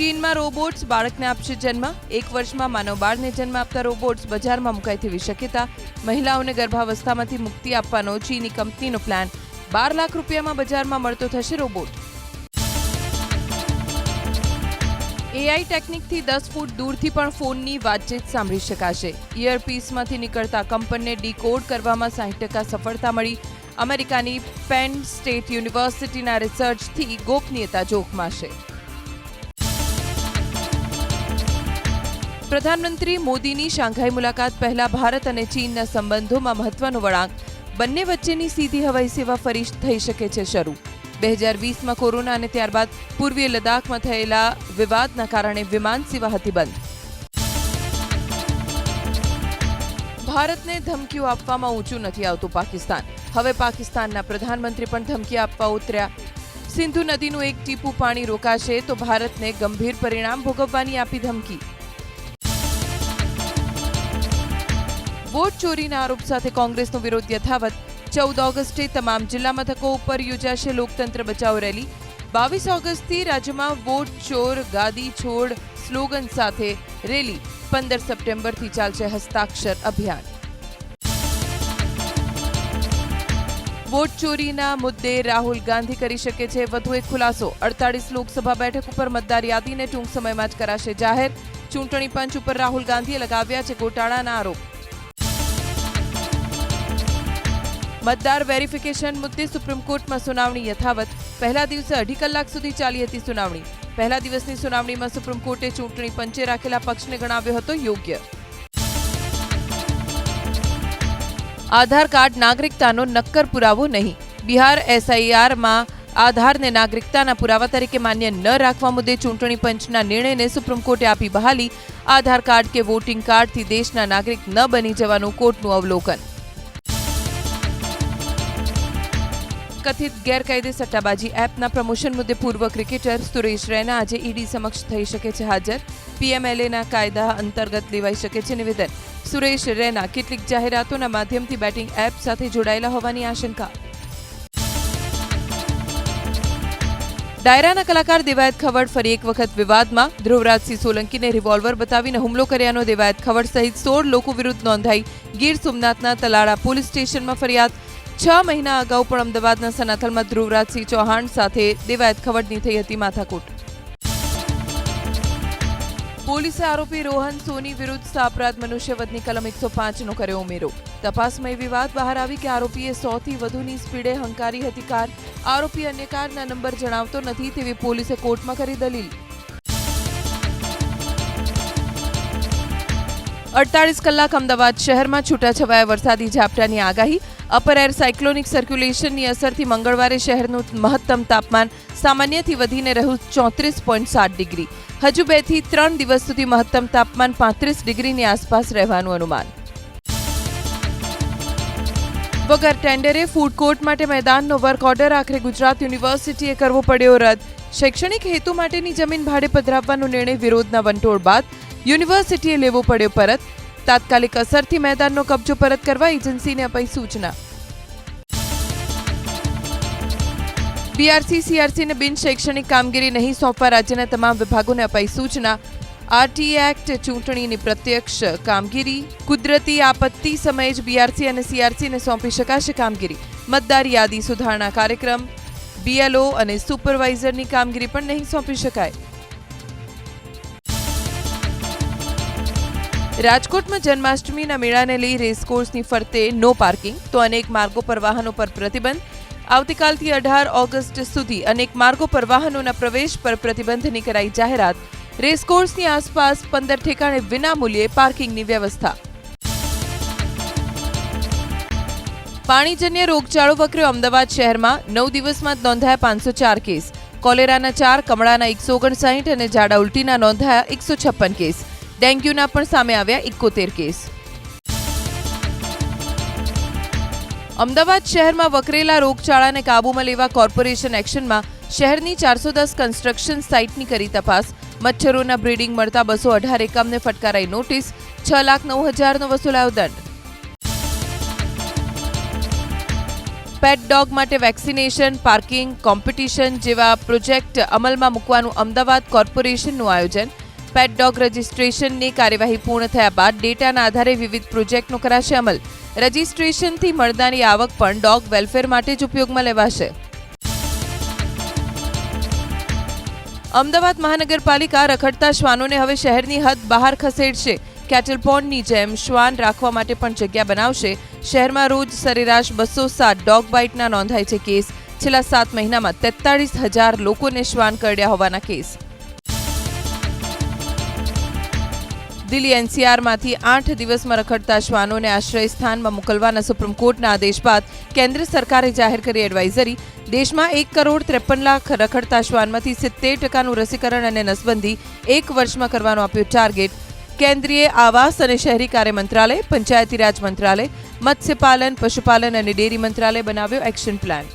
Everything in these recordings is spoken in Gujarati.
ચીનમાં રોબોટ્સ બાળકને આપશે જન્મ. એક વર્ષમાં માનવ બાળને જન્મ આપતા રોબોટ્સ બજારમાં મુકાય તેવી શક્યતા. મહિલાઓને ગર્ભાવસ્થામાંથી મુક્તિ આપવાનો ચીની કંપનીનો પ્લાન બાર લાખ રૂપિયામાં બજારમાં મળતો થશે રોબોટ. એઆઈ ટેકનિકથી દસ ફૂટ દૂરથી પણ ફોનની વાતચીત સાંભળી શકાશે. ઇયરપીસમાંથી નીકળતા કંપનને ડીકોડ કરવામાં સાહીઠ ટકા સફળતા મળી. અમેરિકાની પેન સ્ટેટ યુનિવર્સિટીના રિસર્ચથી ગોપનીયતા જોખમાં પ્રધાનમંત્રી મોદીની શાંઘાઈ મુલાકાત પહેલા ભારત અને ચીનના સંબંધોમાં મહત્વનો વળાંક. બંને વચ્ચેની સીધી હવાઈ સેવા ફરી થઈ શકે છે શરૂ. બે હજાર વીસમાં કોરોના અને ત્યારબાદ પૂર્વીય લદ્દાખમાં થયેલા વિવાદના કારણે વિમાન સેવા હતી બંધ. ભારતને ધમકીઓ આપવામાં ઊંચું નથી આવતું પાકિસ્તાન. હવે પાકિસ્તાનના પ્રધાનમંત્રી પણ ધમકી આપવા ઉતર્યા. સિંધુ નદીનું એક ટીપું પાણી રોકાશે તો ભારતને ગંભીર પરિણામ ભોગવવાની આપી ધમકી. વોટ ચોરીના આરોપ સાથે કોંગ્રેસનો વિરોધ યથાવત. ચૌદ ઓગસ્ટે તમામ જિલ્લા મથકો ઉપર યોજાશે લોકતંત્ર બચાવ રેલી. બાવીસ ઓગસ્ટથી રાજ્યમાં વોટ ચોર, ગાદી છોડ, સ્લોગન સાથે રેલી. પંદર સપ્ટેમ્બરથી ચાલશે હસ્તાક્ષર અભિયાન. વોટ ચોરીના મુદ્દે રાહુલ ગાંધી કરી શકે છે વધુ એક ખુલાસો. અડતાળીસ લોકસભા બેઠક ઉપર મતદાર યાદીને ટૂંક સમયમાં જ કરાશે જાહેર. ચૂંટણી પંચ ઉપર રાહુલ ગાંધીએ લગાવ્યા છે ગોટાળાના આરોપ. મતદાર વેરિફિકેશન મુદ્દે સુપ્રીમ કોર્ટમાં સુનાવણી યથાવત. પહેલા દિવસે અઢી કલાક સુધી ચાલી હતી સુનાવણી. પહેલા દિવસની સુનાવણીમાં સુપ્રીમ કોર્ટે ચૂંટણી પંચે રાખેલા પક્ષને ગણાવ્યો હતો યોગ્ય. આધાર કાર્ડ નાગરિકતાનો નક્કર પુરાવો નહીં. બિહાર એસઆઈઆરમાં આધારને નાગરિકતાના પુરાવા તરીકે માન્ય ન રાખવા મુદ્દે ચૂંટણી પંચના નિર્ણયને સુપ્રીમ કોર્ટે આપી બહાલી. આધાર કાર્ડ કે વોટિંગ કાર્ડથી દેશના નાગરિક ન બની જવાનું કોર્ટનું અવલોકન. કથિત ગેરકાયદે સટ્ટાબાજી એપના પ્રમોશન મુદ્દે પૂર્વ ક્રિકેટર સુરેશ રૈના આજે ઈડી સમક્ષ થઈ શકે છે હાજર. પીએમએલએના કાયદા અંતર્ગત લેવાઈ શકે છે નિવેદન. સુરેશ રૈના કેટલીક જાહેરાતોના માધ્યમથી બેટિંગ એપ સાથે જોડાયેલા હોવાની આશંકા. ડાયરાના કલાકાર દેવાયત ખવડ ફરી એક વખત વિવાદમાં. ધ્રુવરાજસિંહ સોલંકીને રિવોલ્વર બતાવીને હુમલો કર્યાનો દેવાયત ખવડ સહિત સોળ લોકો વિરુદ્ધ નોંધાઈ ગીર સોમનાથના તલાળા પોલીસ સ્ટેશનમાં ફરિયાદ. છ મહિના અગાઉ પણ અમદાવાદના સનાથલમાં ધ્રુવરાજસિંહ ચૌહાણ સાથે દેવાયત ખવડની થઈ હતી માથાકૂટ. પોલીસે આરોપી રોહન સોની વિરુદ્ધ સાપરાધ મનુષ્યવધની કલમ એકસો પાંચનો કર્યો ઉમેરો. તપાસમાં એ વિવાદ બહાર આવી કે આરોપીએ સોથી વધુની સ્પીડે હંકારી હતી કાર. આરોપી અન્ય કારના નંબર જણાવતો નથી તેવી પોલીસે કોર્ટમાં કરી દલીલ. અડતાળીસ કલાક અમદાવાદ શહેરમાં છૂટાછવાયા વરસાદી ઝાપટાની આગાહી. અપર એર સાયક્લોનિક સર્ક્યુલેશનની અસરથી મંગળવારે શહેરનું મહત્તમ તાપમાન સામાન્યથી વધીને રહ્યું ચોત્રીસ પોઈન્ટ સાત ડિગ્રી. હજુ બેથી ત્રણ દિવસ સુધી મહત્તમ તાપમાન પાંત્રીસ ડિગ્રીની આસપાસ રહેવાનું અનુમાન. વગર ટેન્ડરે ફૂડ કોર્ટ માટે મેદાનનો વર્ક ઓર્ડર આખરે ગુજરાત યુનિવર્સિટીએ કરવો પડ્યો રદ. શૈક્ષણિક હેતુ માટેની જમીન ભાડે પધરાવવાનો નિર્ણય વિરોધના વંટોળ બાદ યુનિવર્સિટીએ લેવો પડ્યો પરત. તાત્કાલિક અસરથી મેદાનનો કબજો પરત કરવા એજન્સીને અપાઈ સૂચના. બીઆરસી, સીઆરસીને બિન શૈક્ષણિક કામગીરી નહીં સોંપવા રાજ્યના તમામ વિભાગોને અપાઈ સૂચના. આરટી એક્ટ ચૂંટણીની પ્રત્યક્ષ કામગીરી. કુદરતી આપત્તિ સમયે જ બીઆરસી અને સીઆરસીને સોંપી શકાશે કામગીરી. મતદાર યાદી સુધારણા કાર્યક્રમ. બીએલઓ અને સુપરવાઇઝરની કામગીરી પણ નહીં સોંપી શકાય. રાજકોટમાં જન્માષ્ટમીના મેળાને લઈ રેસકોર્સની ફરતે નો પાર્કિંગ તો અનેક માર્ગો પર વાહનો પર પ્રતિબંધ. આવતીકાલથી અઢાર ઓગસ્ટ સુધી અનેક માર્ગો પર વાહનોના પ્રવેશ પર પ્રતિબંધની કરાઈ જાહેરાત. રેસકોર્સની આસપાસ પંદર ઠેકાણે વિનામૂલ્યે પાર્કિંગની વ્યવસ્થા. પાણીજન્ય રોગચાળો વકર્યો અમદાવાદ શહેરમાં, નવ દિવસમાં નોંધાયા પાંચસો ચાર કેસ. કોલેરાના ચાર, કમળાના એકસો ઓગણસાઠ અને ઝાડા ઉલટીના નોંધાયા એકસો છપ્પન કેસ. ડેન્ગ્યુના પણ સામે આવ્યા એકોતેર કેસ. અમદાવાદ શહેરમાં વકરેલા રોગચાળાને કાબૂમાં લેવા કોર્પોરેશન એક્શનમાં શહેરની ચારસો દસ કન્સ્ટ્રક્શન સાઇટની કરી તપાસ. મચ્છરોના બ્રીડિંગ મળતા બસો અઢાર એકમને ફટકારાઈ નોટિસ, છ લાખ નવ હજારનો વસૂલાયો દંડ. પેટ ડોગ માટે વેક્સિનેશન, પાર્કિંગ, કોમ્પિટિશન જેવા પ્રોજેક્ટ અમલમાં મૂકવાનું અમદાવાદ કોર્પોરેશનનું આયોજન. પેટ ડોગ રજિસ્ટ્રેશનની કાર્યવાહી પૂર્ણ થયા બાદ ડેટાના આધારે વિવિધ પ્રોજેક્ટનો કરાશે અમલ. રજિસ્ટ્રેશનથી મળનારી આવક પણ ડોગ વેલફેર માટે જ ઉપયોગમાં લેવાશે. અમદાવાદ મહાનગરપાલિકા રખડતા શ્વાનોને હવે શહેરની હદ બહાર ખસેડશે. કેટલ પોન્ડની જેમ શ્વાન રાખવા માટે પણ જગ્યા બનાવશે. શહેરમાં રોજ સરેરાશ બસો સાત ડોગ બાઇટના નોંધાય છે કેસ. છેલ્લા સાત મહિનામાં તેતાળીસ હજાર લોકોને શ્વાન કરડ્યા હોવાના કેસ. દિલ્હી એનસીઆરમાંથી આઠ દિવસમાં રખડતા શ્વાનોને આશ્રય સ્થાનમાં મોકલવાના સુપ્રીમ કોર્ટના આદેશ બાદ કેન્દ્ર સરકારે જાહેર કરી એડવાઇઝરી. દેશમાં એક કરોડ ત્રેપન લાખ રખડતા શ્વાનમાંથી સિત્તેર ટકાનું રસીકરણ અને નસબંધી એક વર્ષમાં કરવાનો આપ્યો ટાર્ગેટ. કેન્દ્રીય આવાસ અને શહેરી કાર્ય મંત્રાલય, પંચાયતી રાજ મંત્રાલય, મત્સ્યપાલન, પશુપાલન અને ડેરી મંત્રાલય બનાવ્યો એક્શન પ્લાન.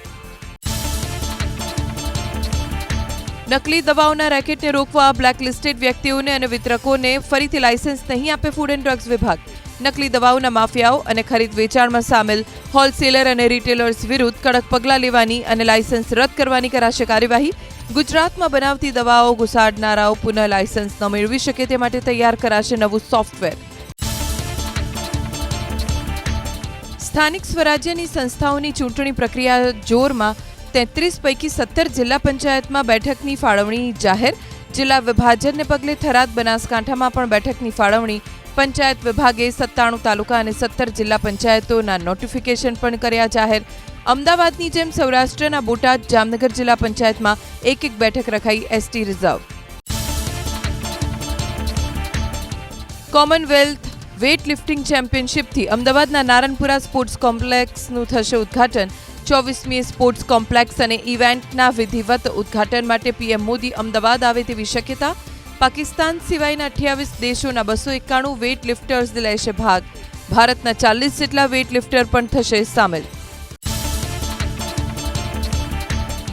નકલી દવાઓના રેકેટને રોકવા બ્લેકલિસ્ટેડ વ્યક્તિઓને અને વિતરકોને ફરીથી લાયસન્સ નહીં આપે ફૂડ એન્ડ ડ્રગ્સ વિભાગ. નકલી દવાઓના માફિયાઓ અને ખરીદ વેચાણમાં સામેલ હોલસેલર અને રિટેલર્સ વિરુદ્ધ કડક પગલાં લેવાની અને લાયસન્સ રદ કરવાની કરાશે કાર્યવાહી. ગુજરાતમાં બનાવતી દવાઓ ઘુસાડનારાઓ પુનઃ લાયસન્સ ન મેળવી શકે તે માટે તૈયાર કરાશે નવું સોફ્ટવેર. સ્થાનિક સ્વરાજ્યની સંસ્થાઓની ચૂંટણી પ્રક્રિયા જોરમાં તેત્રીસ પૈકી સત્તર જિલ્લા પંચાયતમાં બેઠકની ફાળવણી જાહેર. જિલ્લા વિભાજનને પગલે થરાદ બનાસકાંઠામાં પણ બેઠકની ફાળવણી. પંચાયત વિભાગે સત્તાણું તાલુકા અને સત્તર જિલ્લા પંચાયતોના નોટિફિકેશન પણ કર્યા જાહેર. અમદાવાદની જેમ સૌરાષ્ટ્રના બોટાદ, જામનગર જિલ્લા પંચાયતમાં એક એક બેઠક રખાઈ ST reserve. Commonwealth weight lifting ચેમ્પિયનશિપથી અમદાવાદના નારણપુરા સ્પોર્ટ્સ કોમ્પ્લેક્સનું થશે ઉદ્ઘાટન. ચોવીસમી સ્પોર્ટ્સ કોમ્પ્લેક્સ અને ઇવેન્ટના વિધિવત ઉદ્ઘાટન માટે પીએમ મોદી અમદાવાદ આવે તેવી શક્યતા. પાકિસ્તાન સિવાયના અઠ્યાવીસ દેશોના બસો એકાણું વેઇટ લિફ્ટર્સ લેશે ભાગ. ભારતના ચાલીસ જેટલા વેઇટ લિફ્ટર પણ થશે સામેલ.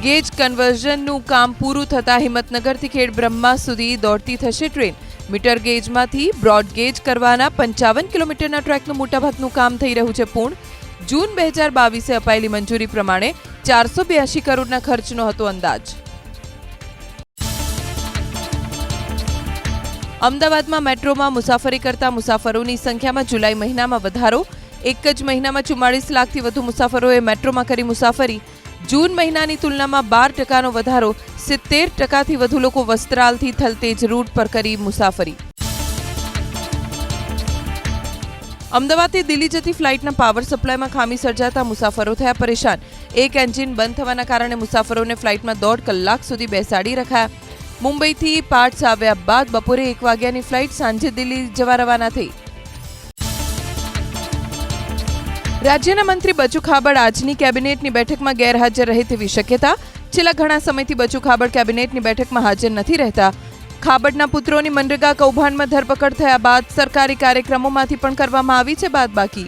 ગેજ કન્વર્ઝનનું કામ પૂરું થતાં હિંમતનગરથી ખેડ બ્રહ્મા સુધી દોડતી થશે ટ્રેન. મીટર ગેજમાંથી બ્રોડ ગેજ કરવાના પંચાવન કિલોમીટરના ટ્રેકનું મોટાભાગનું કામ થઈ રહ્યું છે પૂર્ણ. જૂન બે હજાર બાવીસે અપાયેલી મંજૂરી પ્રમાણે ચારસો બ્યાસી કરોડના ખર્ચનો હતો અંદાજ. અમદાવાદમાં મેટ્રોમાં મુસાફરી કરતા મુસાફરોની સંખ્યામાં જુલાઈ મહિનામાં વધારો. એક જ મહિનામાં ચુમ્માળીસ લાખથી વધુ મુસાફરોએ મેટ્રોમાં કરી મુસાફરી. જૂન મહિનાની તુલનામાં બાર ટકાનો વધારો. સિત્તેર ટકાથી વધુ લોકો વસ્ત્રાલથી થલતેજ રૂટ પર કરી મુસાફરી. અમદાવાદથી દિલ્હી જતી ફ્લાઇટના પાવર સપ્લાયમાં ખામી સર્જાતા મુસાફરો થયા પરેશાન. એક એન્જિન બંધ થવાના કારણે મુસાફરોને ફ્લાઇટમાં દોઢ કલાક સુધી બેસાડી રખાયા. મુંબઈથી પાર્ટસ આવ્યા બાદ બપોરે એક વાગ્યાની ફ્લાઇટ સાંજે દિલ્હી જવા રવાના થઈ. રાજ્યના મંત્રી બચુ ખાબડ આજની કેબિનેટની બેઠકમાં ગેરહાજર રહે તેવી શક્યતા. છેલ્લા ઘણા સમયથી બચુ ખાબડ કેબિનેટની બેઠકમાં હાજર નથી રહેતા. ખાબડના પુત્રોની મનરેગા કૌભાંડમાં ધરપકડ થયા બાદ સરકારી કાર્યક્રમોમાંથી પણ કરવામાં આવી છે બાદબાકી.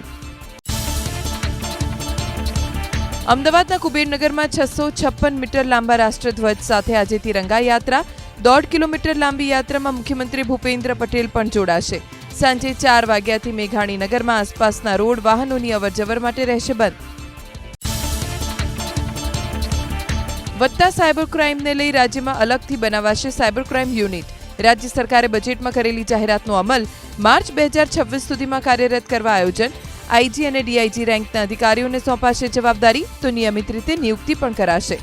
અમદાવાદના કુબેરનગરમાં છસો છપ્પન મીટર લાંબા રાષ્ટ્રધ્વજ સાથે આજે તિરંગા યાત્રા. દોઢ કિલોમીટર લાંબી યાત્રામાં મુખ્યમંત્રી ભૂપેન્દ્ર પટેલ પણ જોડાશે. સાંજે ચાર વાગ્યાથી મેઘાણી નગરમાં આસપાસના રોડ વાહનોની અવરજવર માટે રહેશે બંધ. વધતા સાયબર ક્રાઇમને લઈ રાજ્યમાં અલગથી બનાવાશે સાયબર ક્રાઇમ યુનિટ. રાજ્ય સરકારે બજેટમાં કરેલી જાહેરાતનો અમલ માર્ચ બે હજાર છવ્વીસ સુધીમાં કાર્યરત કરવા આયોજન, આઈજી અને ડીઆઈજી રેન્કના અધિકારીઓને સોંપાશે જવાબદારી તો નિયમિત રીતે નિયુક્તિ પણ કરાશે.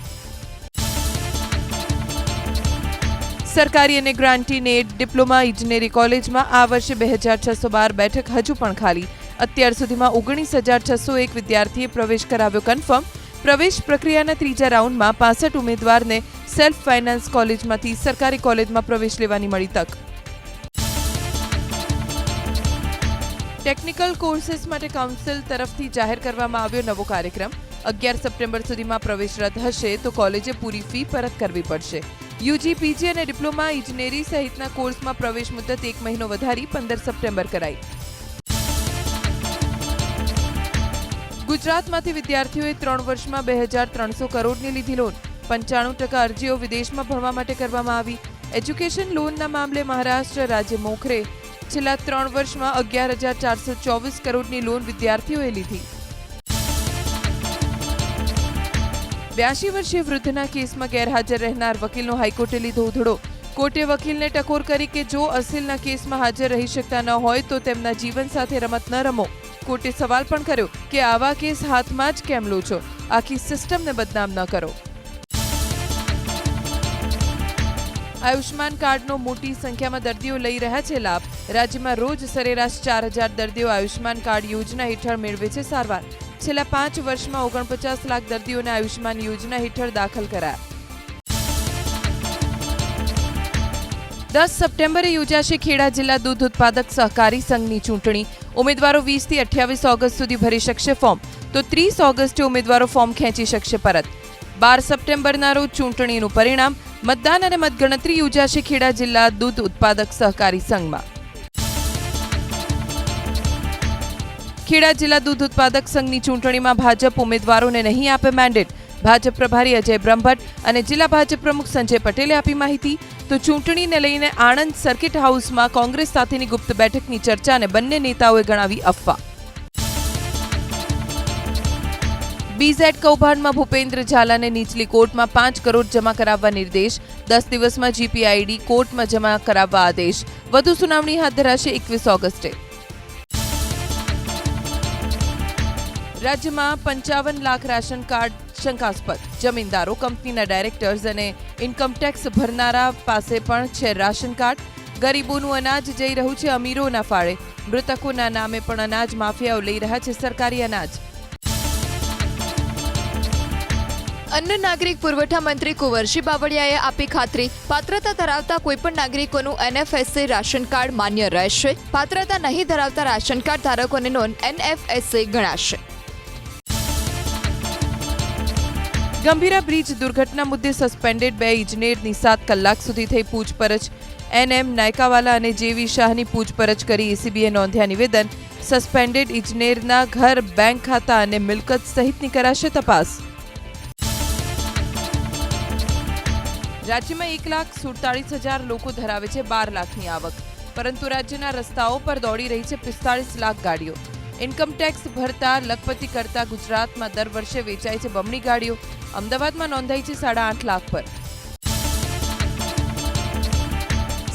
સરકારી અને ગ્રાન્ટી નેટ ડિપ્લોમા ઇજનેરી કોલેજમાં આ વર્ષે બે હજાર છસો બાર બેઠક હજુ પણ ખાલી. અત્યાર સુધીમાં ઓગણીસ હજાર છસો એક વિદ્યાર્થીએ પ્રવેશ કરાવ્યો કન્ફર્મ પ્રવેશ પ્રક્રિયાના ત્રીજા રાઉન્ડમાં પાસઠ ઉમેદવારને સેલ્ફ ફાઇનાન્સ કોલેજમાંથી સરકારી કોલેજમાં પ્રવેશ લેવાની મળી તક. ટેકનિકલ કોર્સીસ માટે કાઉન્સિલ તરફથી જાહેર કરવામાં આવ્યો નવો કાર્યક્રમ. અગિયાર સપ્ટેમ્બર સુધીમાં પ્રવેશ રદ હશે તો કોલેજે પૂરી ફી પરત કરવી પડશે. યુજી, પીજી અને ડિપ્લોમા ઇજનેરી સહિતના કોર્સમાં પ્રવેશ મુદત એક મહિનો વધારી પંદર સપ્ટેમ્બર કરાઈ. ગુજરાતમાંથી વિદ્યાર્થીઓએ ત્રણ વર્ષમાં બે હજાર ત્રણસો કરોડની લીધી લોન પંચાણું ટકા અરજીઓ વિદેશમાં ભણવા માટે કરવામાં આવી. એજ્યુકેશન લોનના મામલે મહારાષ્ટ્ર રાજ્ય મોખરે છેલ્લા ત્રણ વર્ષમાં અગિયાર હજાર ચારસો ચોવીસ કરોડની લોન વિદ્યાર્થીઓએ લીધી. બ્યાસી વર્ષીય વૃદ્ધના કેસમાં ગેરહાજર રહેનાર વકીલનો હાઈકોર્ટે લીધો ઉધડો. કોર્ટે વકીલને ટકોર કરી કે જો અસીલના કેસમાં હાજર રહી શકતા ન હોય તો તેમના જીવન સાથે રમત ન રમો. કોર્ટે સવાલ પણ કર્યો કે આવા કેસ હાથમાં જ કેમ લો છો? આખી સિસ્ટમને બદનામ ન કરો. આયુષ્માન કાર્ડનો મોટી સંખ્યામાં દર્દીઓ લઈ રહ્યા છે લાભ. રાજ્યમાં રોજ સરેરાશ ચાર હજાર દર્દીઓ આયુષ્માન કાર્ડ યોજના હેઠળ મેળવે છે સારવાર. છેલ્લા પાંચ વર્ષમાં ઓગણપચાસ લાખ દર્દીઓને આયુષ્માન યોજના હેઠળ દાખલ કરાયા. દસ સપ્ટેમ્બરે યોજાશે ખેડા જિલ્લા દૂધ ઉત્પાદક સહકારી સંઘની ચૂંટણી. ઉમેદવારો વીસથી અઠ્યાવીસ ઓગસ્ટ સુધી ભરી શકશે ફોર્મ. તો ત્રીસ ઓગસ્ટે ઉમેદવારો ફોર્મ ખેંચી શકશે પરત. બાર સપ્ટેમ્બરના રોજ ચૂંટણીનું પરિણામ. મતદાન અને મતગણતરી યોજાશે ખેડા જિલ્લા દૂધ ઉત્પાદક સહકારી સંઘમાં. ખેડા જિલ્લા દૂધ ઉત્પાદક સંઘની ચૂંટણીમાં ભાજપ ઉમેદવારોને નહીં આપે મેન્ડેટ ભાજપ પ્રભારી અજય બ્રહ્મભટ્ટ અને જિલ્લા ભાજપ પ્રમુખ સંજય પટેલે આપી માહિતી. તો ચૂંટણીને લઈને આણંદ સર્કિટ હાઉસમાં કોંગ્રેસ સાથેની ગુપ્ત બેઠકની ચર્ચાને બંને નેતાઓએ ગણાવી અફવા. બીઝેડ કૌભાંડમાં ભૂપેન્દ્ર ઝાલાને નીચલી કોર્ટમાં પાંચ કરોડ જમા કરાવવા નિર્દેશ. દસ દિવસમાં જીપીઆઈડી કોર્ટમાં જમા કરાવવા આદેશ. વધુ સુનાવણી હાથ ધરાશે એકવીસ ઓગસ્ટે. રાજ્યમાં પંચાવન લાખ રાશન કાર્ડ શંકાસ્પદ. જમીનદારો, કંપનીના ડાયરેક્ટર્સ અને ઇન્કમટેક્સ ભરનારા પાસે પણ છે રાશન કાર્ડ. ગરીબોનું અનાજ જઈ રહ્યું છે અમીરોના ફાળે. મૃતકોના નામે પણ અનાજ માફિયાઓ લઈ રહ્યા છે સરકારી અનાજ. અન્ન નાગરિક પુરવઠા મંત્રી કુંવરજી બાવળિયાએ આપી ખાતરી. પાત્રતા ધરાવતા કોઈપણ નાગરિકોનું એનએફએસએ રાશન કાર્ડ માન્ય રહેશે. પાત્રતા નહીં ધરાવતા રાશન કાર્ડ ધારકોને નોંધ એનએફએસએ ગણાશે. ગંભીરા બ્રિજ દુર્ઘટના મુદ્દે સસ્પેન્ડેડ બે ઇજનેરની સાત કલાક સુધી થઈ પૂછપરછ. એનએમ, નાયકાવાલા અને જેવી શાહની પૂછપરછ કરી એસીબીએ નોંધ્યા નિવેદન. સસ્પેન્ડેડ ઇજનેરના ઘર, બેંક ખાતા અને મિલકત સહિતની કરાશે તપાસ. રાજ્યમાં એક લાખ સુડતાળીસ હજાર લોકો ધરાવે છે બાર લાખની આવક. પરંતુ રાજ્યના રસ્તાઓ પર દોડી રહી છે પિસ્તાળીસ લાખ ગાડીઓ. ઇન્કમટેક્સ ભરતા લખપતિ કરતા ગુજરાતમાં દર વર્ષે વેચાય છે બમણી ગાડીઓ. અમદાવાદમાં નોંધાઈ છે સાડા આઠ લાખ પર.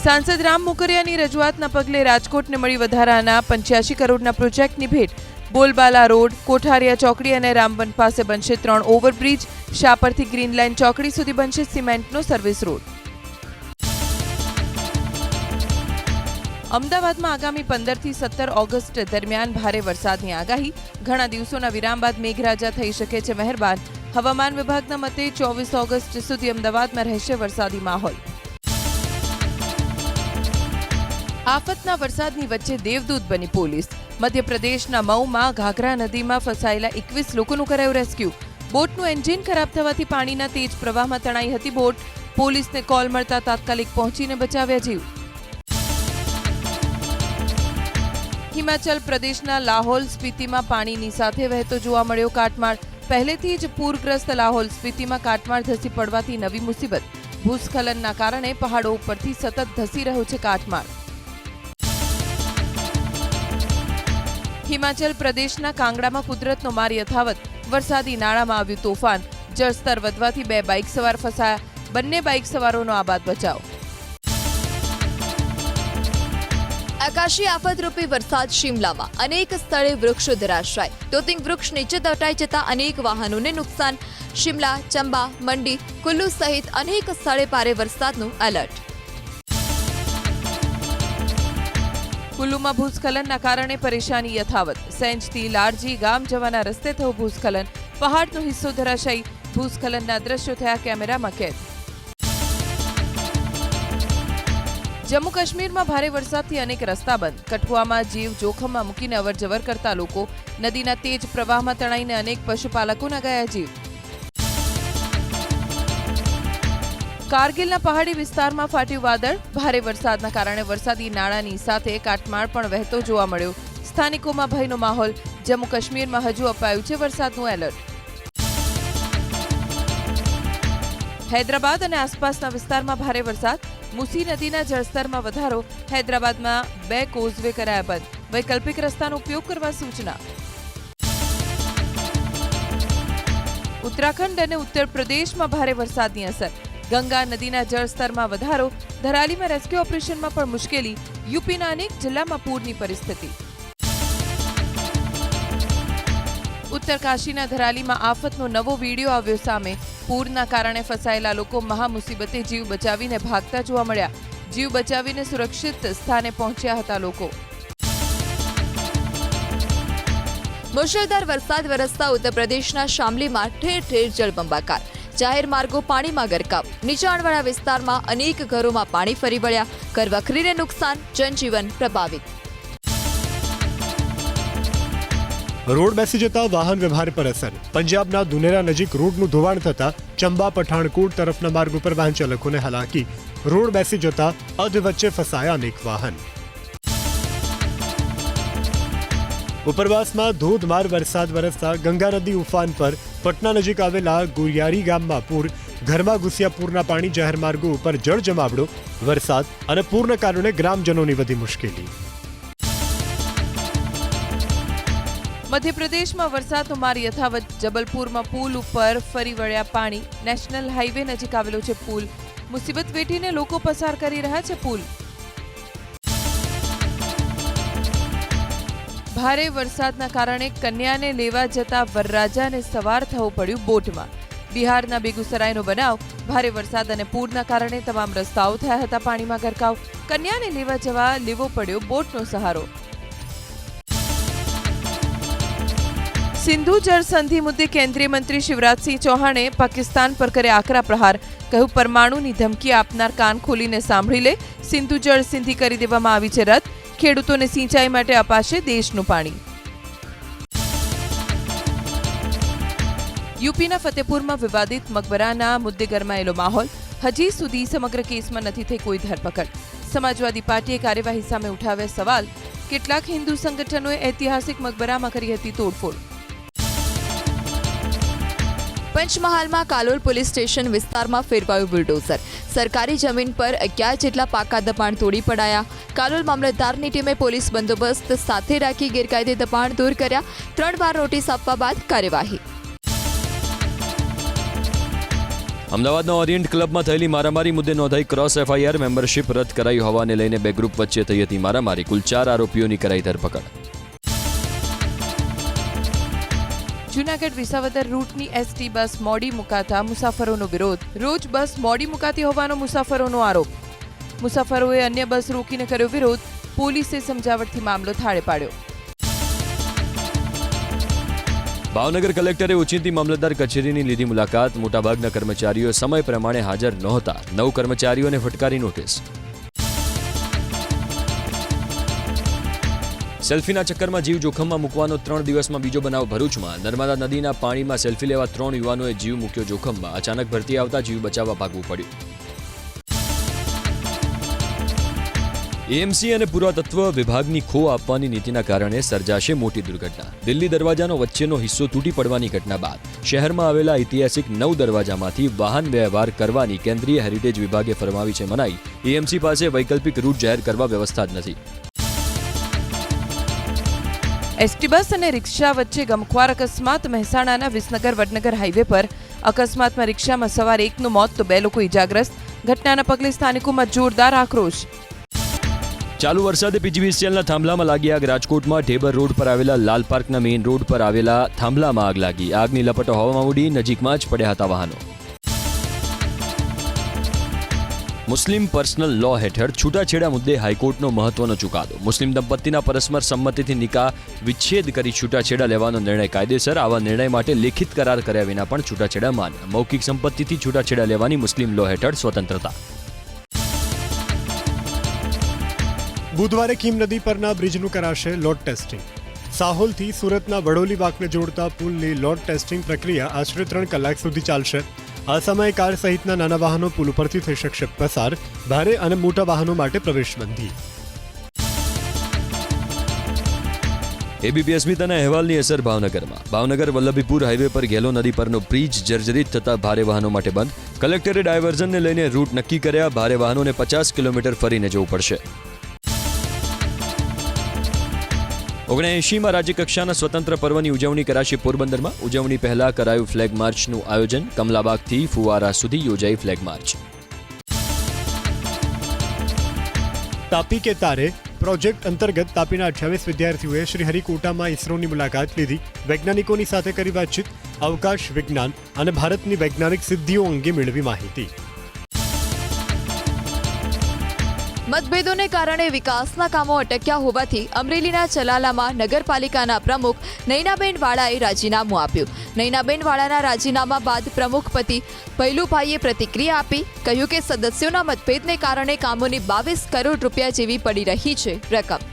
સાંસદ રામ મોકરિયાની રજૂઆતના પગલે રાજકોટને મળી વધારાના પંચ્યાસી કરોડના પ્રોજેક્ટની ભેટ. બોલબાલા રોડ, કોઠારિયા ચોકડી અને રામવન પાસે બનશે ત્રણ ઓવરબ્રિજ. શાપરથી ગ્રીન લાઇન ચોકડી સુધી બનશે સિમેન્ટનો સર્વિસ રોડ. અમદાવાદમાં આગામી પંદરથી સત્તર ઓગસ્ટ દરમિયાન ભારે વરસાદની આગાહી. ઘણા દિવસોના વિરામ બાદ મેઘરાજા થઈ શકે છે મહેરબાન. હવામાન વિભાગના મતે ચોવીસ ઓગસ્ટ સુધી અમદાવાદમાં રહેશે વરસાદી માહોલ. આફતના વરસાદની વચ્ચે દેવદૂત બની પોલીસ. મધ્યપ્રદેશના મઉમાં ઘાઘરા નદીમાં ફસાયેલા એકવીસ લોકોનું કરાયું રેસ્ક્યુ. બોટનું એન્જિન ખરાબ થવાથી પાણીના તેજ પ્રવાહમાં તણાઈ હતી બોટ. પોલીસને કોલ મળતા તાત્કાલિક પહોંચીને બચાવ્યા જીવ. હિમાચલ પ્રદેશના લાહોલ સ્પીતિમાં પાણીની સાથે વહેતો જોવા મળ્યો કાટમાળ. પહેલેથી જ પૂરગ્રસ્ત લાહોલ સ્પીતિમાં કાટમાળ ધસી પડવાથી નવી મુસીબત. ભૂસ્ખલનના કારણે પહાડો ઉપરથી સતત ધસી રહ્યો છે કાટમાળ. હિમાચલ પ્રદેશના કાંગડામાં કુદરતનો માર યથાવત. વરસાદી નાળામાં આવ્યું તોફાન. જળસ્તર વધવાથી બે બાઇક સવાર ફસાયા. બંને બાઇક સવારોનો આબાદ બચાવ. આકાશી આફતરૂપી વરસાદ શિમલામાં. અનેક સ્થળે વૃક્ષો ધરાશાય. તોતિંગ વૃક્ષ નીચે દટાઈ જતા અનેક વાહનોને નુકસાન. શિમલા, ચંબા, મંડી, કુલ્લુ સહિત અનેક સ્થળે ભારે વરસાદનું એલર્ટ. કુલ્લુમાં ભૂસ્ખલનના કારણે પરેશાની યથાવત. સેંજથી લારજી ગામ જવાના રસ્તે થયું ભૂસ્ખલન. પહાડનો હિસ્સો ધરાશાયી. ભૂસ્ખલનના દ્રશ્યો થયા કેમેરામાં કેદ. જમ્મુ કાશ્મીરમાં ભારે વરસાદથી અનેક રસ્તા બંધ. કઠુઆમાં જીવ જોખમમાં મૂકીને અવરજવર કરતા લોકો નદીના તેજ પ્રવાહમાં તણાઈને અનેક પશુપાલકોના ગયા જીવ. કારગિલના પહાડી વિસ્તારમાં ફાટ્યું વાદળ. ભારે વરસાદના કારણે વરસાદી નાળાની સાથે કાટમાળ પણ વહેતો જોવા મળ્યો. સ્થાનિકોમાં ભયનો માહોલ. જમ્મુ કાશ્મીરમાં હજુ અપાયું છે વરસાદનું એલર્ટ. હૈદરાબાદ અને આસપાસના વિસ્તારમાં ભારે વરસાદ. મુસી નદીના જળસ્તરમાં વધારો. હૈદરાબાદમાં બે કોઝવે કરાયા બંધ. વૈકલ્પિક રસ્તાનો ઉપયોગ કરવા સૂચના. ઉત્તરાખંડ અને ઉત્તર પ્રદેશમાં ભારે વરસાદની અસર. ગંગા નદીના જળસ્તરમાં વધારો. ધરાલીમાં રેસ્ક્યુ ઓપરેશનમાં પણ મુશ્કેલી. યુપીના અનેક જિલ્લામાં પૂરની પરિસ્થિતિ. ઉત્તરકાશીના ધરાલીમાં આફતનો નવો વીડિયો આવ્યો સામે. પૂરના કારણે ફસાયેલા લોકો મહામુસીબતે જીવ બચાવીને ભાગતા જોવા મળ્યા. જીવ બચાવીને સુરક્ષિત સ્થાને પહોંચ્યા હતા લોકો. મુશળધાર વરસાદ વરસતા ઉત્તર પ્રદેશના શામલીમાં ઠેર ઠેર જળબંબાકાર. જાહેર માર્ગો પાણીમાં ગરકાવ. નીચાણવાળા વિસ્તારમાં અનેક ઘરોમાં પાણી ફરી વળ્યા. ઘર વખરીને નુકસાન, જનજીવન પ્રભાવિત. રોડ બેસી જતા વાહન વ્યવહાર પર અસર. પંજાબના દુનેરા નજીક રોડનું ધોવાણ થતા ચંબા પઠાણકોટ તરફના માર્ગ ઉપર વાહન ચાલકોને હાલાકી. રોડ બેસી જતા અધ વચ્ચે ફસાયા અનેક વાહન. ઉપરવાસમાં ધોધમાર વરસાદ વરસતા ગંગા નદી ઉફાન પર પટના નજીક આવેલા ગુરિયારી ગામમાં પૂર, ઘરમાં ઘૂસ્યા પૂરના પાણી જાહેર માર્ગો ઉપર જળ જમાવડો વરસાદ અને પૂરના કારણે ગ્રામજનોની વધી મુશ્કેલી. મધ્યપ્રદેશમાં વરસાદ માર યથાવત જબલપુરમાં પુલ ઉપર ફરી વળ્યા પાણી. નેશનલ હાઈવે નજીક આવેલો છે પુલ. મુસીબત વેઠીને લોકો પસાર કરી રહ્યા છે પુલ. ભારે વરસાદના કારણે કન્યાને લેવા જતા વરરાજાને સવાર થવું પડ્યું બોટમાં. બિહારના બેગુસરાયનો બનાવ. ભારે વરસાદ અને પૂરના કારણે તમામ રસ્તાઓ થયા હતા પાણીમાં ગરકાવ. કન્યાને લેવા જવા લેવો પડ્યો બોટનો સહારો. સિંધુ જળ મુદ્દે કેન્દ્રીય મંત્રી શિવરાજસિંહ ચૌહાણે પાકિસ્તાન પર કરે આકરા પ્રહાર. કહ્યું, પરમાણુની ધમકી આપનાર કાન ખોલીને સાંભળી લે. સિંધુ જળ કરી દેવામાં આવી છે રદ ખેડૂતોને સિંચાઈ માટે અપાશે દેશનું પાણી. યુપીના ફતેપુરમાં વિવાદિત મકબરાના મુદ્દે ગરમાયેલો માહોલ. હજી સુધી સમગ્ર કેસમાં નથી થઈ કોઈ ધરપકડ. સમાજવાદી પાર્ટીએ કાર્યવાહી સામે ઉઠાવ્યા સવાલ. કેટલાક હિન્દુ સંગઠનોએ ઐતિહાસિક મકબરામાં કરી હતી તોડફોડ. પંચમહાલમાં કાલોલ પોલીસ સ્ટેશન વિસ્તારમાં ફેરવાયું બુલડોઝર. સરકારી જમીન પર અગિયાર જેટલા પાકા દબાણ તોડી પડાયા. કાલોલ મામલતદારની ટીમે પોલીસ બંદોબસ્ત સાથે રાખી ગેરકાયદે દબાણ દૂર કર્યા. ત્રણ વાર નોટિસ આપવા બાદ કાર્યવાહી. અમદાવાદના ઓરિયન્ટ ક્લબમાં થયેલી મારામારી મુદ્દે નોંધાઈ ક્રોસ એફઆઈઆર મેમ્બરશિપ રદ કરાઈ હોવાને લઈને બે ગ્રુપ વચ્ચે થઈ હતી મારામારી. કુલ ચાર આરોપીઓની કરાઈ ધરપકડ. જૂનાગઢ વિસાવદર રૂટની એસટી બસ મોડી મુકાતા મુસાફરોનો વિરોધ. રોજ બસ મોડી મુકાતી હોવાનો મુસાફરોનો આરોપ. મુસાફરોએ અન્ય બસ રોકીને કર્યો વિરોધ. પોલીસે સમજાવટથી મામલો થાળે પાડ્યો. ભાવનગર કલેક્ટરે ઉચિંતી મામલતદાર કચેરીની લીધી મુલાકાત. મોટાભાગના કર્મચારીઓ સમય પ્રમાણે હાજર નહોતા. નવ કર્મચારીઓને ફટકારી નોટિસ. સેલ્ફીના ચક્કરમાં જીવ જોખમમાં મૂકવાનો ત્રણ દિવસમાં બીજો બનાવ ભરૂચમાં. નર્મદા નદીના પાણીમાં સેલ્ફી લેવા ત્રણ યુવાનોએ જીવ મૂક્યો જોખમમાં. અચાનક ભરતી આવતા જીવ બચાવવા ભાગવું પડ્યું. એએમસી અને પુરાતત્વ વિભાગની ખો આપવાની નીતિના કારણે સર્જાશે મોટી દુર્ઘટના. દિલ્હી દરવાજાનો વચ્ચેનો હિસ્સો તૂટી પડવાની ઘટના બાદ, શહેરમાં આવેલા ઐતિહાસિક નવ દરવાજામાંથી વાહન વ્યવહાર કરવાની કેન્દ્રીય હેરિટેજ વિભાગે ફરમાવી છે મનાઈ. એએમસી પાસે વૈકલ્પિક રૂટ જાહેર કરવા વ્યવસ્થા જ નથી. એસટી બસ અને રિક્ષા વચ્ચે ગમખ્વાર અકસ્માત મહેસાણાના વિસનગર વડનગર હાઈવે પર. અકસ્માતમાં રિક્ષામાં સવાર એકનું મોત તો બે લોકો ઇજાગ્રસ્ત ઘટનાના પગલે સ્થાનિકોમાં જોરદાર આક્રોશ. ચાલુ વરસાદે પીજીવીસીએલના થાંભલામાં લાગી આગ. રાજકોટમાં ઢેબર રોડ પર આવેલા લાલ પાર્કના મેઇન રોડ પર આવેલા થાંભલામાં આગ લાગી. આગની લપટો હવામાં ઉડી, નજીકમાં જ પડ્યા હતા વાહનો. મુસ્લિમ પર્સનલ લો હેઠળ છૂટાછેડા મુદ્દે હાઈકોર્ટનો મહત્વનો ચુકાદો. મુસ્લિમ દંપતીના પરસ્પર સંમતિથી નિકાહ વિચ્છેદ કરી છૂટાછેડા લેવાનો નિર્ણય કાયદેસર, આવા નિર્ણય માટે લેખિત કરાર કર્યા વિના પણ છૂટાછેડા માન્ય. મૌખિક સંપત્તિથી છૂટાછેડા લેવાની મુસ્લિમ લો હેઠળ સ્વતંત્રતા. બુધવારે કિમ નદી પરના બ્રિજનું કરાશે લોડ ટેસ્ટિંગ. સાહોલથી સુરતના વડોલી વાકને જોડતા પુલની લોડ ટેસ્ટિંગ પ્રક્રિયા આશરે ત્રણ કલાક સુધી ચાલશે. આ સમયે કાર સહિતના નાના વાહનો પુલ ઉપરથી થઈ શકશે પસાર, ભારે અને મોટા વાહનો માટે પ્રવેશબંધી. એબીપી અસ્મિતાના અહેવાલની અસર ભાવનગરમાં. ભાવનગર વલ્લભીપુર હાઈવે પર ગેલો નદી પરનો બ્રિજ જર્જરિત થતા ભારે વાહનો માટે બંધ. કલેક્ટરે ડાયવર્ઝનને લઈને રૂટ નક્કી કર્યા. ભારે વાહનોને પચાસ કિલોમીટર ફરીને જવું પડશે. ઓગણએંશીમાં રાજ્યકક્ષાના સ્વતંત્ર પર્વની ઉજવણી કરાશે પોરબંદરમાં. ઉજવણી પહેલા કરાયું ફ્લેગ માર્ચનું આયોજન. કમલાબાગથી ફુવારા સુધી યોજાઈ ફ્લેગ માર્ચ. તાપી કે તારે પ્રોજેક્ટ અંતર્ગત તાપીના અઠ્યાવીસ વિદ્યાર્થીઓએ શ્રી હરિકોટામાં ઇસરોની મુલાકાત લીધી. વૈજ્ઞાનિકોની સાથે કરી વાતચીત, અવકાશ વિજ્ઞાન અને ભારતની વૈજ્ઞાનિક સિદ્ધિઓ અંગે મેળવી માહિતી. મતભેદોને કારણે વિકાસના કામો અટક્યા હોવાથી અમરેલીના ચલાલામાં નગરપાલિકાના પ્રમુખ નૈનાબેન વાળાએ રાજીનામું આપ્યું. નૈનાબેન વાળાના રાજીનામા બાદ પ્રમુખ પતિ ભૈલુભાઈએ પ્રતિક્રિયા આપી, કહ્યું કે સદસ્યોના મતભેદને કારણે કામોની બાવીસ કરોડ રૂપિયા જેવી પડી રહી છે રકમ.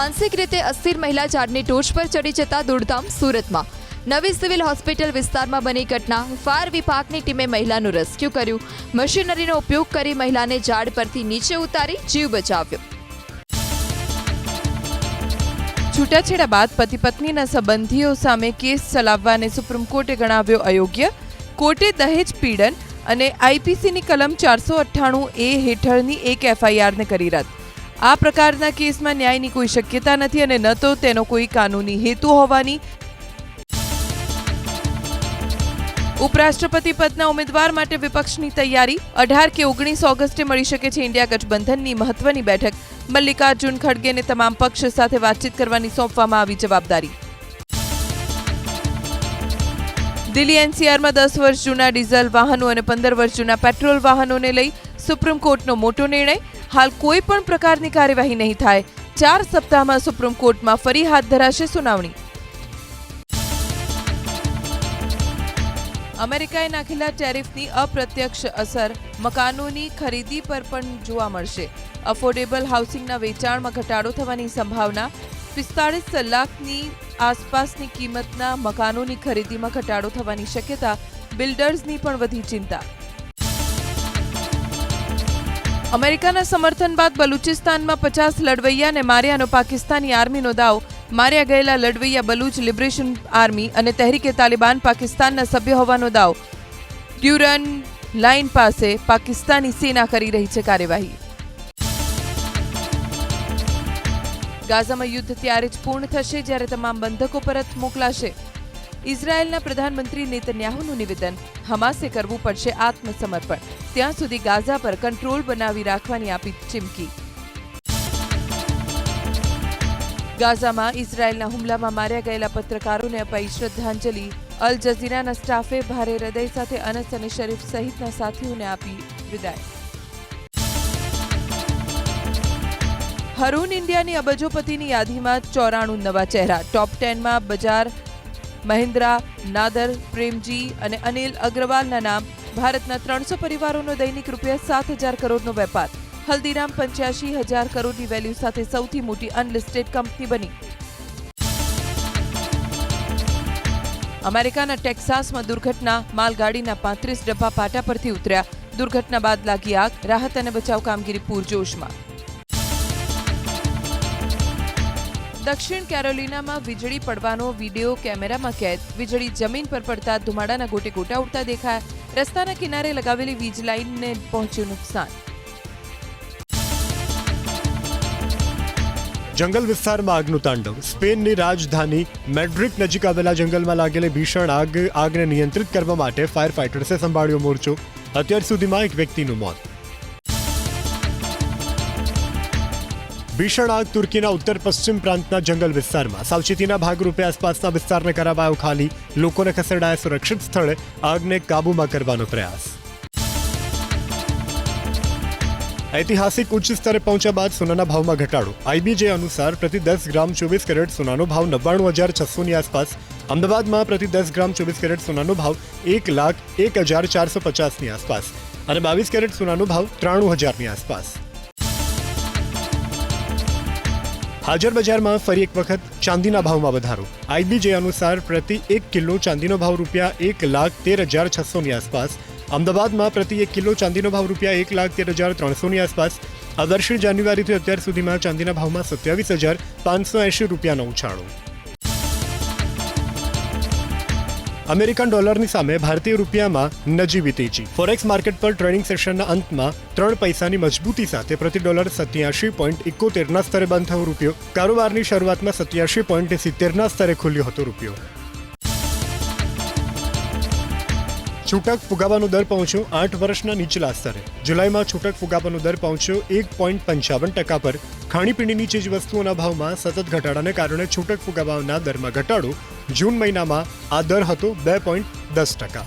માનસિક રીતે અસ્થિર મહિલા ઝાડની ટોચ પર ચડી જતા દોડધામ સુરતમાં. નવી સિવિલ હોસ્પિટલ વિસ્તારમાં બની ઘટના. ફાયર વિભાગની ટીમે મહિલાનું રેસ્ક્યુ કર્યું. મશીનરીનો ઉપયોગ કરી મહિલાને ઝાડ પરથી નીચે ઉતારી જીવ બચાવ્યો. છૂટાછેડા બાદ પતિ પત્નીના સંબંધીઓ સામે કેસ ચલાવવાને સુપ્રીમ કોર્ટે ગણાવ્યો અયોગ્ય. કોર્ટે દહેજ પીડન અને આઈપીસીની કલમ ચારસો અઠ્ઠાણું એ હેઠળની એક એફઆઈઆરને કરી રદ. આ પ્રકારના કેસમાં ન્યાયની કોઈ શક્યતા નથી અને ન તો તેનો કોઈ કાનૂની હેતુ હોવાની ઉપરાષ્ટ્રપતિ પદના ઉમેદવાર માટે વિપક્ષની તૈયારી. અઢાર કે ઓગણીસ ઓગસ્ટે મળી શકે છે ઇન્ડિયા ગઠબંધનની મહત્વની બેઠક. મલ્લિકાર્જુન ખડગેને તમામ પક્ષ સાથે વાતચીત કરવાની સોંપવામાં આવી જવાબદારી. દિલ્હી એનસીઆરમાં દસ વર્ષ જૂના ડીઝલ વાહનો અને પંદર વર્ષ જૂના પેટ્રોલ વાહનોને લઈ સુપ્રીમ કોર્ટનો મોટો નિર્ણય. હાલ કોઈ પણ પ્રકારની કાર્યવાહી નહીં થાય. ચાર સપ્તાહમાં સુપ્રીમ કોર્ટમાં ફરી હાથ ધરાશે સુનાવણી. અમેરિકાએ નાખેલા ટેરિફની અપ્રત્યક્ષ અસર મકાનોની ખરીદી પર પણ જોવા મળશે. અફોર્ડેબલ હાઉસિંગના વેચાણમાં ઘટાડો થવાની સંભાવના, પિસ્તાળીસ લાખની આસપાસની કિંમતના મકાનોની ખરીદીમાં ઘટાડો થવાની શક્યતા, બિલ્ડર્સની પણ વધી ચિંતા. અમેરિકાના સમર્થન બાદ બલુચિસ્તાનમાં પચાસ લડવૈયાને માર્યાનો પાકિસ્તાની આર્મીનો દાવ માર્યા ગયેલા લડવૈયા બલુચ લિબરેશન આર્મી અને તહેરીકે તાલિબાન પાકિસ્તાનના સભ્ય હોવાનો દાવ. ડ્યુરન લાઇન પાસે પાકિસ્તાની સેના કરી રહી છે કાર્યવાહી. ગાઝામાં યુદ્ધ ત્યારે જ પૂર્ણ થશે જ્યારે તમામ બંધકો પરત મોકલાશે. ઇઝરાયેલના પ્રધાનમંત્રી નેતન્યાહુનું નિવેદન, હમાસે કરવું પડશે આત્મસમર્પણ. ત્યાં સુધી ગાઝા પર કંટ્રોલ બનાવી રાખવાની આપી ચીમકી. ગાઝામાં ઇઝરાયેલના હુમલામાં માર્યા ગયેલા પત્રકારોને અપાઈ શ્રદ્ધાંજલિ. અલ જઝીરાના સ્ટાફે ભારે હૃદય સાથે અનસ અને શરીફ સહિતના સાથીઓને આપી વિદાય. હરૂન ઇન્ડિયાની અબજોપતિની યાદીમાં ચોરાણું નવા ચહેરા. ટોપ ટેનમાં બજાર, મહિન્દ્રા, નાદર, પ્રેમજી અને અનિલ અગ્રવાલના નામ. ભારતના ત્રણસો પરિવારોનો દૈનિક રૂપિયા સાત હજાર કરોડનો વેપાર. હલ્દીરામ પંચ્યાસી હજાર કરોડની વેલ્યુ સાથે સૌથી મોટી અનલિસ્ટેડ કંપની બની. અમેરિકાના ટેક્સાસમાં દુર્ઘટના, માલગાડીના પાંત્રીસ ડબ્બા પાટા પરથી ઉતર્યા. દુર્ઘટના બાદ લાગી આગ, રાહત અને બચાવ કામગીરી પૂરજોશમાં. દક્ષિણ કેરોલિનામાં વીજળી પડવાનો વીડિયો કેમેરામાં કેદ. વીજળી જમીન પર પડતા ધુમાડાના ગોટે ગોટા ઉડતા દેખાયા. રસ્તાના કિનારે લગાવેલી વીજ લાઇનને પહોંચ્યું નુકસાન. જંગલ વિસ્તારમાં આગનું તાંડવ. સ્પેનની રાજધાની મેડ્રિક નજીક આવેલા જંગલમાં લાગેલી ભીષણ આગ, આગને નિયંત્રિત કરવા માટે ફાયર ફાઇટર્સે સંભાળ્યો મોરચો. અત્યાર સુધીમાં એક વ્યક્તિનું મોત. ભીષણ આગ તુર્કીના ઉત્તર પશ્ચિમ પ્રાંતના જંગલ વિસ્તારમાં. સાવચેતીના ભાગરૂપે આસપાસના વિસ્તારને કરાવાયો ખાલી. લોકોને ખસેડાયા સુરક્ષિત સ્થળે આગને કાબૂમાં કરવાનો પ્રયાસ. ઐતિહાસિક ઉચ્ચ સ્તરે પહોંચ્યા બાદ સોનાના ભાવમાં ઘટાડો. આઈબીજે અનુસાર પ્રતિ દસ ગ્રામ ચોવીસ કેરેટ સોનાનો ભાવ નવ્વાણું હજાર છસોની આસપાસ. અમદાવાદમાં પ્રતિ દસ ગ્રામ ચોવીસ કેરેટ સોનાનો ભાવ એક લાખ એક હજાર ચારસો પચાસની આસપાસ અને બાવીસ કેરેટ સોનાનો ભાવ ત્રાણું હજારની આસપાસ. હાજર બજારમાં ફરી એક વખત ચાંદીના ભાવમાં વધારો. આઈબીજે અનુસાર પ્રતિ એક કિલો ચાંદીનો ભાવ રૂપિયા એક લાખ તેર હજાર છસોની આસપાસ અમદાવાદમાં પ્રતિ એક કિલો ચાંદીનો ભાવ રૂપિયા એક લાખ તેર હજાર ત્રણસોની આસપાસ. આ વર્ષે જાન્યુઆરીથી અત્યાર સુધીમાં ચાંદીના ભાવમાં સત્યાવીસ હજાર પાંચસો એંશી રૂપિયાનો ઉછાળો. અમેરિકન ડોલરની સામે ભારતીય રૂપિયામાં નજીવી તેજી. ફોરેક્સ માર્કેટ પર ટ્રેડિંગ સેશનના અંતમાં ત્રણ પૈસાની મજબૂતી સાથે પ્રતિ ડોલર સત્યાસી પોઈન્ટ ઇકોતેરના સ્તરે બંધ થયો રૂપિયો. કારોબારની શરૂઆતમાં સત્યાસી પોઈન્ટ સિત્તેરના સ્તરે ખુલ્યો હતો રૂપિયો. છૂટક ફુગાવાનો દર પહોંચ્યો આઠ વર્ષના નીચલા સ્તરે. જુલાઈમાં છૂટક ફુગાવાનો દર પહોંચ્યો એક પોઈન્ટ પંચાવન ટકા પર. ખાણીપીણીની ચીજવસ્તુઓના ભાવમાં સતત ઘટાડાને કારણે છૂટક ફુગાવાના દરમાં ઘટાડો જૂન મહિનામાં આ દર હતો બે પોઈન્ટ દસ ટકા.